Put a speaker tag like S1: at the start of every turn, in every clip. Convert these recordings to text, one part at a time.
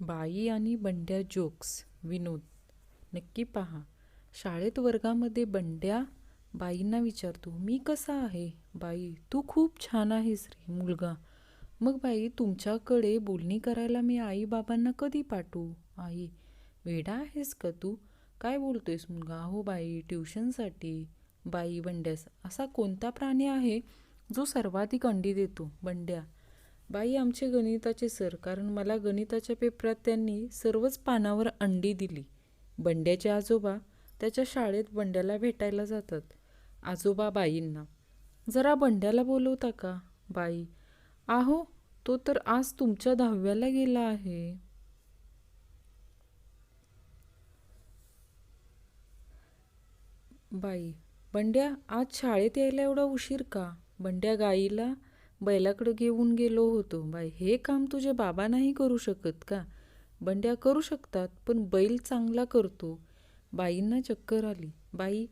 S1: बाई आणि बंड्या जोक्स. विनोद. नक्की पहा. शाळेत वर्गामध्ये बंड्या बाईंना विचारतो मी कसा आहे? बाई तू खूप छान आहेस रे मुलगा. मग बाई तुमच्याकडे बोलणी करायला मी आई बाबांना कधी पाठवू? आई वेडा आहेस का तू? काय बोलतोयस मुलगा? हो बाई ट्युशनसाठी. बाई बंड्यास असा कोणता प्राणी आहे जो सर्वाधिक अंडी देतो? बंड्या बाई आमचे गणिताचे सर कारण मला गणिताच्या पेपरात त्यांनी सर्वच पानावर अंडी दिली. बंड्याचे आजोबा त्याच्या शाळेत बंड्याला भेटायला जातात. आजोबा बाईंना जरा बंड्याला बोलवता का? बाई आहो तो तर आज तुमच्या दहाव्याला गेला आहे. बाई बंड्या आज शाळेत यायला एवढा उशीर का? बंड्या गाईला बैलाकडं घेऊन गेलो होतो. बाई हे काम तुझे बाबा नाही करू शकत का? बंड्या करू शकतात पण बैल चांगला करतो. बाईंना चक्कर आली. बाई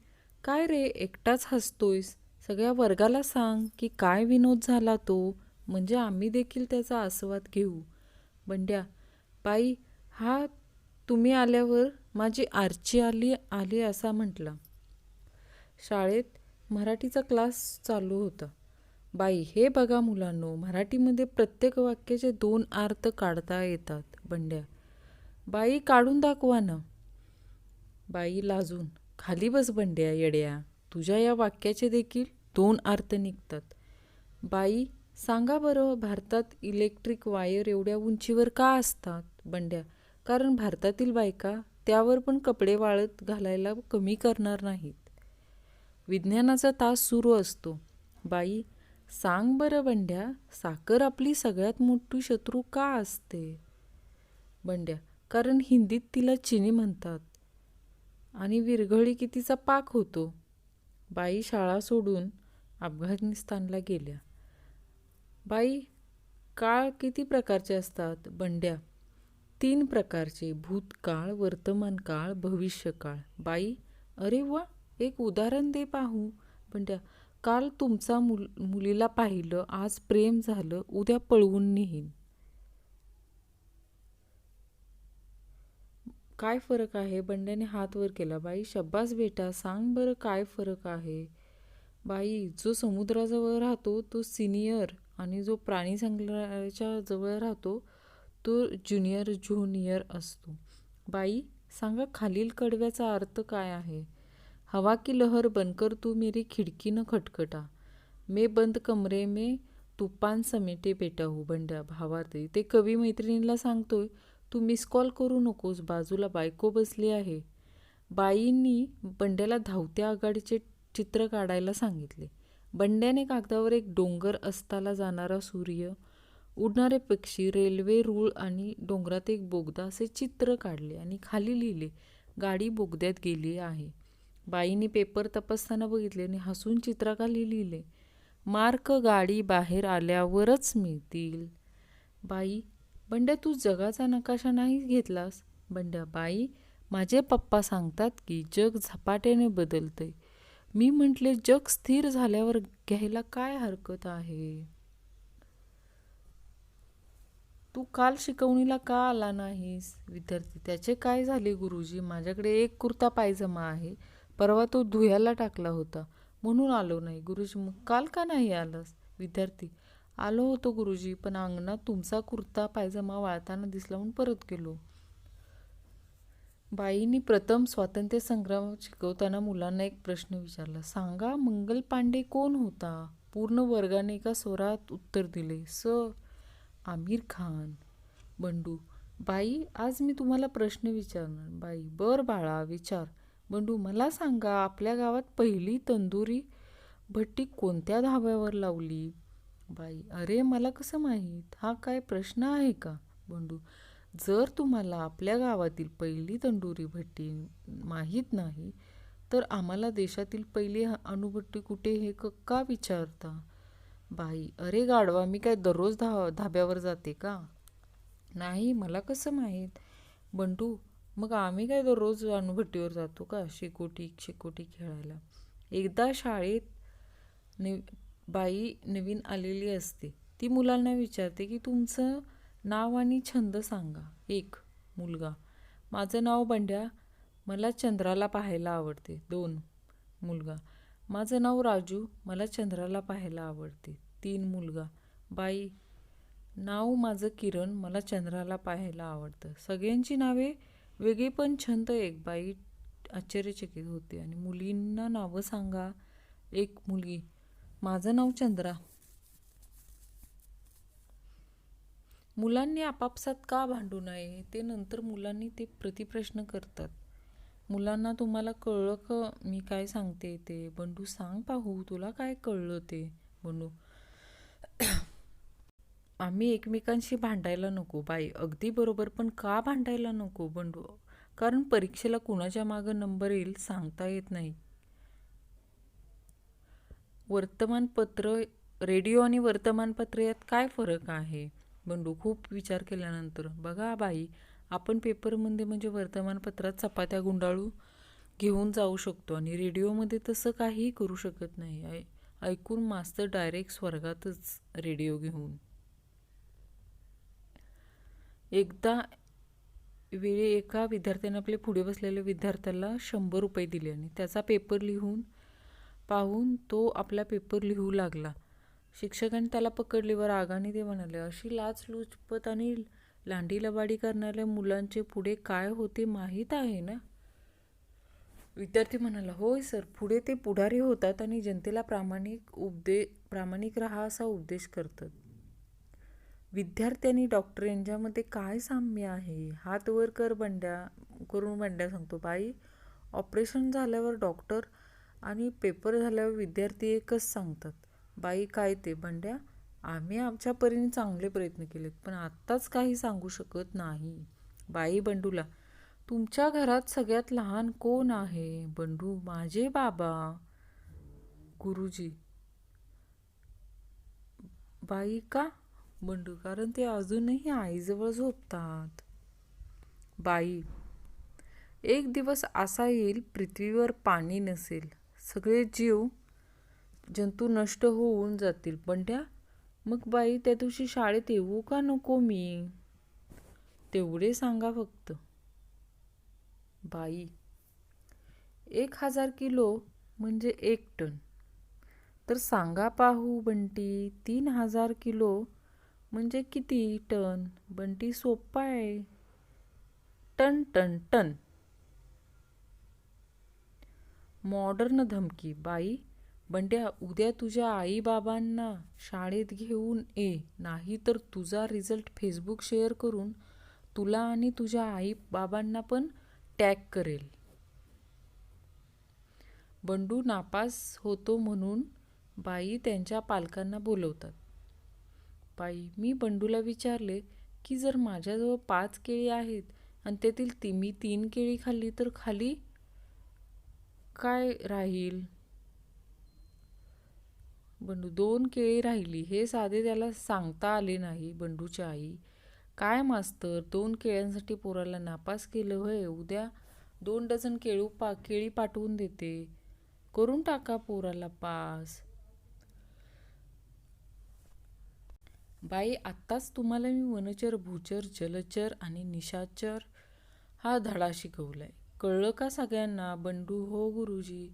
S1: काय रे एकटाच हसतोयस? सगळ्या वर्गाला सांग की काय विनोद झाला तो? म्हणजे आम्ही देखील त्याचा आस्वाद घेऊ. बंड्या बाई हा तुम्ही आल्यावर माझी आरची आली आली असा म्हटला. शाळेत मराठीचा क्लास चालू होता. बाई हे बघा मुलांनो मराठीमध्ये प्रत्येक वाक्याचे दोन अर्थ काढता येतात. बंड्या बाई काढून दाखवा ना. बाई लाजून खाली बस बंड्या येड्या. तुझ्या या वाक्याचे देखील दोन अर्थ निघतात. बाई सांगा बरं भारतात इलेक्ट्रिक वायर एवढ्या उंचीवर का असतात? बंड्या कारण भारतातील बायका त्यावर पण कपडे वाळत घालायला कमी करणार नाहीत. विज्ञानाचा तास सुरू असतो. बाई सांग बरं बंड्या साखर आपली सगळ्यात मोठी शत्रू का असते? बंड्या कारण हिंदीत तिला चिनी म्हणतात. आणि विरघळी कितीचा पाक होतो? बाई शाळा सोडून अफगाणिस्तानला गेल्या. बाई काळ किती प्रकारचे असतात? बंड्या तीन प्रकारचे. भूतकाळ वर्तमान काळ भविष्यकाळ. बाई अरे वा एक उदाहरण दे पाहू. बंड्या काल तुमचा मुल मुलीला पाहिलं आज प्रेम झालं उद्या पळवून नेहीन काय फरक आहे? बंड्याने हात वर केला. बाई शब्बास बेटा सांग बरं काय फरक आहे? बाई जो समुद्राजवळ राहतो तो सिनियर आणि जो प्राणी संग्रहालयाच्या जवळ राहतो तो ज्युनियर ज्युनियर असतो. बाई सांगा खालील कडव्याचा अर्थ काय आहे? हवा की लहर बनकर तू मेरी खिडकी न खटखटा. मे बंद कमरे में तुपान समेटे बेटा हो बंड्या भावार्थी. ते कवी मैत्रिणीला सांगतोय तू मिस कॉल करू नकोस बाजूला बायको बसली आहे. बाईंनी बंड्याला धावत्या आघाडीचे चित्र काढायला सांगितले. बंड्याने कागदावर एक डोंगर असताला जाणारा सूर्य उडणारे पक्षी रेल्वे रूळ आणि डोंगरात एक बोगदा असे चित्र काढले आणि खाली लिहिले गाडी बोगद्यात गेली आहे. बाईंनी पेपर तपासताना बघितले आणि हसून चित्राखाली लिहिले. मार्क गाडी बाहेर आल्यावरच मिळतील. बाई बंड्या तू जगाचा नकाशा नाही घेतलास? बंड्या बाई माझे पप्पा सांगतात की जग झपाट्याने बदलतंय. मी म्हटले जग स्थिर झाल्यावर घ्यायला काय हरकत आहे? तू काल शिकवणीला का आला नाहीस? विद्यार्थी त्याचे काय झाले गुरुजी? माझ्याकडे एक कुर्ता पायजमा आहे. परवा तो धुयाला टाकला होता. म्हणून आलो नाही. गुरुजी मग काल का नाही आलास? विद्यार्थी आलो होतो गुरुजी पण अंगणात तुमचा कुर्ता पायजमा वाळताना दिसला म्हणून परत गेलो. बाईंनी प्रथम स्वातंत्र्य संग्राम शिकवताना मुलांना एक प्रश्न विचारला. सांगा मंगल पांडे कोण होता? पूर्ण वर्गाने एका स्वरात उत्तर दिले. स आमिर खान. बंडू बाई आज मी तुम्हाला प्रश्न विचारणार. बाई बर बाळा विचार. बंडू मला सांगा आपल्या गावात पहिली तंदुरी भट्टी कोणत्या धाब्यावर लावली? बाई अरे मला कसं माहीत? हा काय प्रश्न आहे का? बंडू जर तुम्हाला आपल्या गावातील पहिली तंदुरी भट्टी माहीत नाही तर आम्हाला देशातील पहिली अणुभट्टी कुठे हे क का विचारता? बाई अरे गाडवा मी काय दररोज धा धाब्यावर जाते का? नाही मला कसं माहीत? बंटू मग आम्ही काय दररोज अनुभट्टीवर जातो का? शेकोटी शेकोटी खेळायला. एकदा शाळेत नि बाई नवीन आलेली असते. ती मुलांना विचारते की तुमचं नाव आणि छंद सांगा. एक मुलगा माझं नाव बंड्या. मला चंद्राला पाहायला आवडते. दोन मुलगा माझं नाव राजू. मला चंद्राला पाहायला आवडते. तीन मुलगा बाई नाव माझं किरण. मला चंद्राला पाहायला आवडतं. सगळ्यांची नावे वेगळी पण छंद एक बाई आश्चर्यचकित होते. आणि मुलींना नावं सांगा. एक मुलगी. माझं नाव चंद्रा. मुलांनी आपापसात का भांडू नये? ते नंतर मुलांनी ते प्रतिप्रश्न करतात. मुलांना तुम्हाला कळलं का मी काय सांगते ते? बंडू सांग पाहू. तुला काय कळलं ते? बंडू. आम्ही एकमेकांशी भांडायला नको बाई. अगदी बरोबर. पण का भांडायला नको बंडू? कारण परीक्षेला कुणाच्या मागं नंबर येईल सांगता येत नाही. वर्तमानपत्र रेडिओ आणि वर्तमानपत्र यात काय फरक आहे? बंडू खूप विचार केल्यानंतर. बघा बाई आपण पेपरमध्ये म्हणजे वर्तमानपत्रात चपात्या गुंडाळू घेऊन जाऊ शकतो आणि रेडिओमध्ये तसं काहीही करू शकत नाही. ऐ ऐकून मास्तर डायरेक्ट स्वर्गातच रेडिओ घेऊन. एकदा वेळी एका विद्यार्थ्याने आपले पुढे बसलेल्या विद्यार्थ्याला शंभर रुपये दिले आणि त्याचा पेपर लिहून पाहून तो आपला पेपर लिहू लागला. शिक्षकांनी त्याला पकडले व रागाने ते म्हणाले अशी लाचलुचपत आणि लांडी लबाडी करणाऱ्या मुलांचे पुढे काय होते माहीत आहे ना? विद्यार्थी म्हणाला होय सर पुढे ते पुढारी होतात आणि जनतेला प्रामाणिक उपदे प्रामाणिक राहा असा उपदेश करतात. विद्यार्थी डॉक्टर यांच्यामध्ये काय साम्य आहे? हात वर कर बंड्या करून बंड्या सांगतो बाई ऑपरेशन झाल्यावर डॉक्टर आणि पेपर झाल्यावर विद्यार्थी एकच सांगतात. बाई काय ते? बंड्या आम्ही आमच्या परीने चांगले प्रयत्न केलेत पण आत्ताच काही सांगू शकत नाही. बाई बंडूला तुमच्या घरात सगळ्यात लहान कोण आहे? बंडू माझे बाबा. गुरुजी. बाई का बंडू कारण ते अजूनही आईजवळ झोपतात. बाई एक दिवस असा येईल पृथ्वीवर पाणी नसेल. सगळे जीव जंतू नष्ट होऊन जातील. बंड्या मग बाई त्या दिवशी शाळेत येऊ का नको मी? तेवढे सांगा फक्त. बाई एक हजार किलो म्हणजे एक टन. तर सांगा पाहू बंटी तीन हजार किलो म्हणजे किती टन? बंटी सोप्पा आहे. Ton ton ton. मॉडर्न धमकी. बाई बंड्या उद्या तुझ्या आईबाबांना शाळेत घेऊन ये. नाही तर तुझा रिझल्ट फेसबुक शेअर करून तुला आणि तुझ्या आई बाबांना पण टॅग करेल. बंडू नापास होतो म्हणून बाई त्यांच्या पालकांना बोलवतात. बाई मी बंडूला विचारले की जर माझ्याजवळ पाच केळी आहेत आणि त्यातील ती मी तीन केळी खाल्ली तर खाली काय राहील? बंडू दोन केळी राहिली. हे साधे त्याला सांगता आले नाही बंडूची आई. काय मास्तर दोन केळ्यांसाठी पोराला नापास केलं होय उद्या दोन डझन केळू पा केळी पाठवून देते. करून टाका पोराला पास. बाई आत्ताच तुम्हाला मी वनचर भूचर जलचर आणि निशाचर हा धडा शिकवला आहे कळलं का सगळ्यांना? बंडू हो गुरुजी.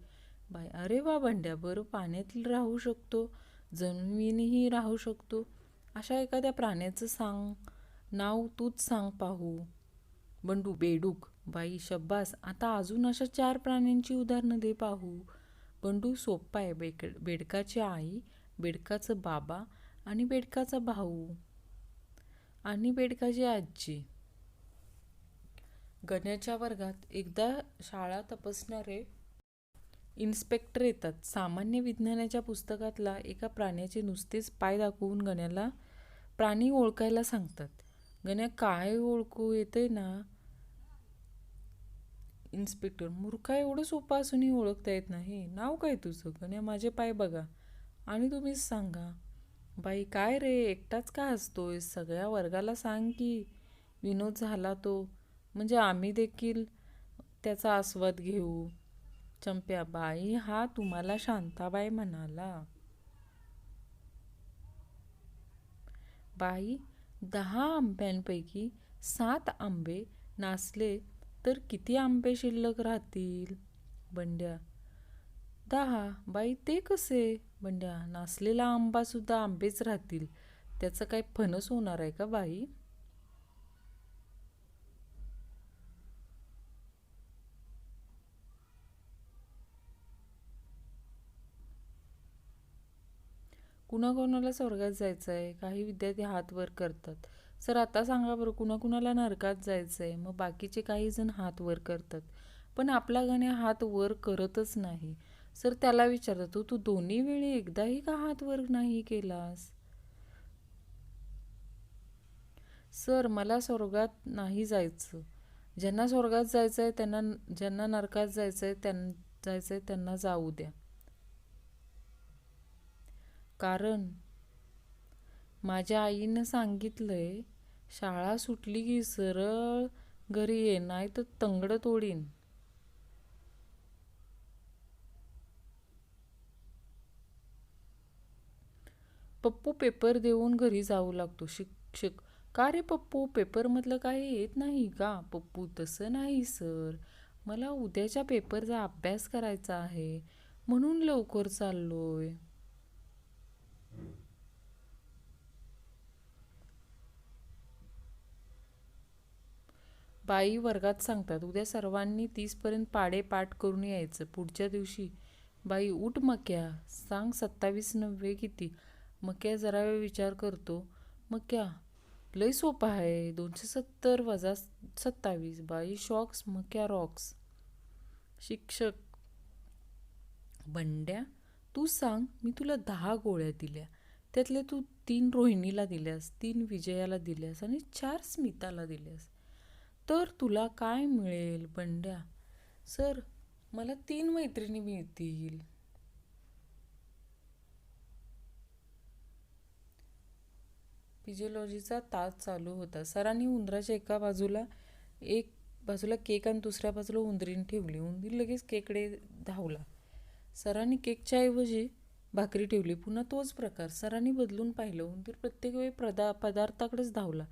S1: बाई अरे वा बंड्या बरं पाण्यात राहू शकतो जमिनीही राहू शकतो. अशा एखाद्या प्राण्याचं सांग नाव तूच सांग पाहू. बंडू बेडूक. बाई शब्बास आता अजून अशा चार प्राण्यांची उदाहरणं दे पाहू. बंडू सोप्पा आहे बेक बेडकाची आई बेडकाचं बाबा आणि बेडकाचा भाऊ. आणि बेडकाची आजी. गण्याच्या वर्गात एकदा शाळा तपासणारे इन्स्पेक्टर येतात. सामान्य विज्ञानाच्या पुस्तकातला एका प्राण्याचे नुसतेच पाय दाखवून गण्याला प्राणी ओळखायला सांगतात. गण्या काय ओळखू येते ना? इन्स्पेक्टर मूर्खा एवढं सोपं असूनही ओळखता येत नाही. नाव काय तुझं गण्या माझे पाय बघा आणि तुम्हीच सांगा. बाई काय रे एकटाच का असतोय सगळ्या वर्गाला सांग की. विनोद झाला तो. म्हणजे आम्ही देखील त्याचा आस्वाद घेऊ. चंप्या बाई हा तुम्हाला शांताबाई म्हणाला. बाई दहा आंब्यांपैकी सात आंबे नासले तर किती आंबे शिल्लक राहतील? बंड्या दहा? बाई ते कसे? बंड्या नासलेला आंबा सुद्धा आंबेच राहतील. त्याचं काय फणस होणार आहे का बाई? कुणाकोणाला स्वर्गात जायचं आहे काही विद्यार्थी हात वर करतात. सर आता सांगा बरं कुणाकुणाला नरकात जायचं आहे मग बाकीचे काही जण हात वर करतात. पण आपला गण्या हात वर करतच नाही. सर त्याला विचारलं तू तू दोन्ही वेळी एकदाही का हात वर नाही केलास? सर मला स्वर्गात नाही जायचं. ज्यांना स्वर्गात जायचं आहे त्यांना ज्यांना नरकात जायचं आहे त्यां जायचं आहे त्यांना जाऊ द्या. कारण माझ्या आईनं सांगितलंय शाळा सुटली की सरळ घरी ये नाही तर तंगड तोडीन. पप्पू पेपर देऊन घरी जाऊ लागतो. शिक्षक का रे पप्पू? पेपरमधलं काही येत नाही का? पप्पू तसं नाही सर. मला उद्याच्या पेपरचा अभ्यास करायचा आहे. म्हणून लवकर चाललोय. बाई वर्गात सांगतात उद्या सर्वांनी तीसपर्यंत पाडे पाठ करून यायचं. पुढच्या दिवशी. बाई उठ मक्या. सांग सत्तावीस नव्वे किती. मक्या जरा वेळ विचार करतो. मक्या लय सोपा आहे. दोनशे सत्तर वजा सत्तावीस. बाई शॉक्स. मक्या रॉक्स? शिक्षक बंड्या तू सांग मी तुला दहा गोळ्या दिल्या. त्यातल्या तू तीन रोहिणीला दिल्यास तीन विजयाला दिल्यास आणि चार स्मिताला दिल्यास. तर तुला काय मिळेल बंड्या? सर मला तीन मैत्रिणी मिळतील. फिजिओलॉजीचा तास चालू होता. सरांनी उंदराच्या एका बाजूला एक बाजूला केक आणि दुसऱ्या बाजूला उंदरीने ठेवली. उंदीर लगेच केकडे धावला. सरांनी केकच्या ऐवजी भाकरी ठेवली. पुन्हा तोच प्रकार. सरांनी बदलून पाहिलं. उंदीर प्रत्येक वेळी पदा पदार्थाकडेच धावला.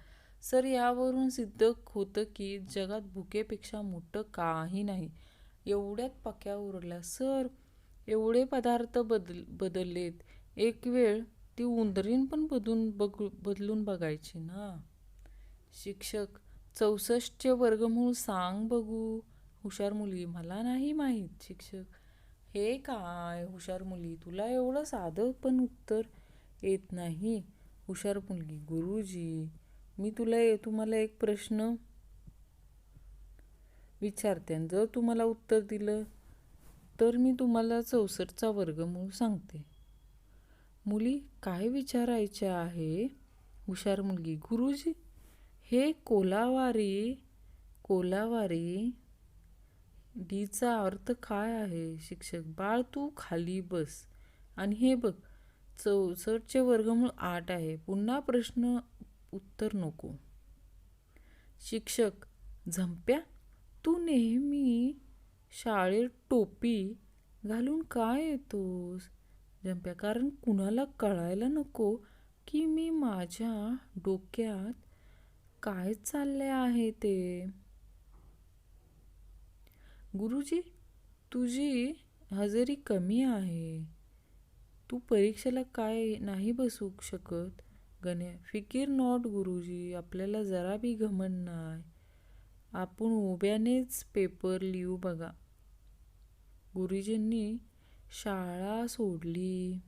S1: सर यावरून सिद्ध होतं की जगात भुकेपेक्षा मोठं काही नाही. एवढ्यात पक्या उरल्या सर एवढे पदार्थ बदल बदललेत. एक वेळ ती उंदरीन पण बदलून बग बदलून बघायची ना. शिक्षक चौसष्टचे वर्गमूळ सांग बघू. हुशार मुली मला नाही माहीत शिक्षक. हे काय हुशार मुली तुला एवढं साधं पण उत्तर येत नाही. हुशार मुलगी गुरुजी मी तुला तुम्हाला एक प्रश्न विचारते. आणि जर तुम्हाला उत्तर दिलं तर मी तुम्हाला चौसष्टचा वर्गमूळ सांगते. मुली काय विचारायचे आहे? हुशार मुलगी. गुरुजी हे कोलावारी कोलावारी डीचा अर्थ काय आहे? शिक्षक बाळ तू खाली बस. आणि हे बघ चौसष्टचे वर्गमूळ आठ आहे. पुन्हा प्रश्न उत्तर नको. शिक्षक झंप्या तू नेहमी शाळेत टोपी घालून काय येतोस? जंप्या कारण कुणाला कळायला नको की मी माझ्या डोक्यात काय चालले आहे ते. गुरुजी तुझी हजेरी कमी आहे. तू परीक्षेला काय नाही बसू शकत? गण्या फिकीर नॉट गुरुजी आपल्याला जरा बी घमन नाही. आपण उभ्यानेच पेपर लिहू बघा. गुरुजींनी शाळा सोडली.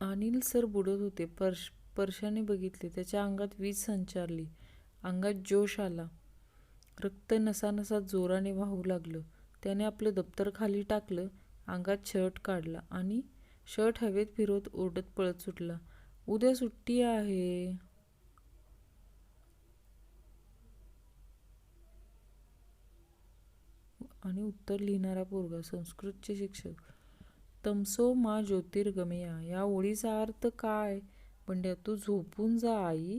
S1: अनिल सर बुडत होते. पर्श परशाने बघितले. त्याच्या अंगात वीज संचारली. अंगात जोश आला. रक्त नसानसात जोराने वाहू लागलं. त्याने आपलं दप्तर खाली टाकलं. अंगात शर्ट काढला आणि शर्ट हवेत फिरवत ओढत पळत सुटला. उद्या सुट्टी आहे. आणि उत्तर लिहिणारा पोरगा संस्कृतचे शिक्षक. तमसो मा ज्योतिर्गमया या ओळीचा अर्थ काय? पंड्या तू झोपून जा आई.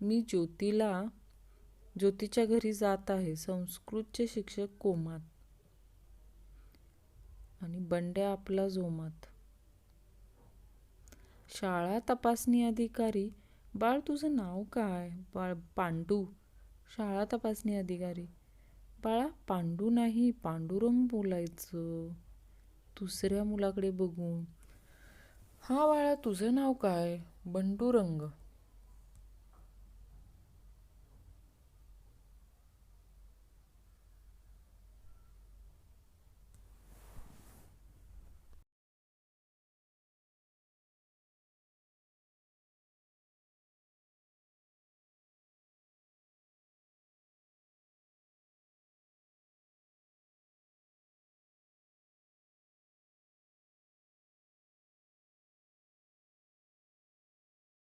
S1: मी ज्योतीला ज्योतीच्या घरी जात आहे. संस्कृतचे शिक्षक कोमात. आणि बंड्या आपला जोमात. शाळा तपासणी अधिकारी बाळ तुझं नाव काय? बाळ पांडू शाळा तपासणी अधिकारी. बाळा पांडू नाही पांडुरंग बोलायचं. दुसऱ्या मुलाकडे बघून हा बाळा तुझं नाव काय? बंडुरंग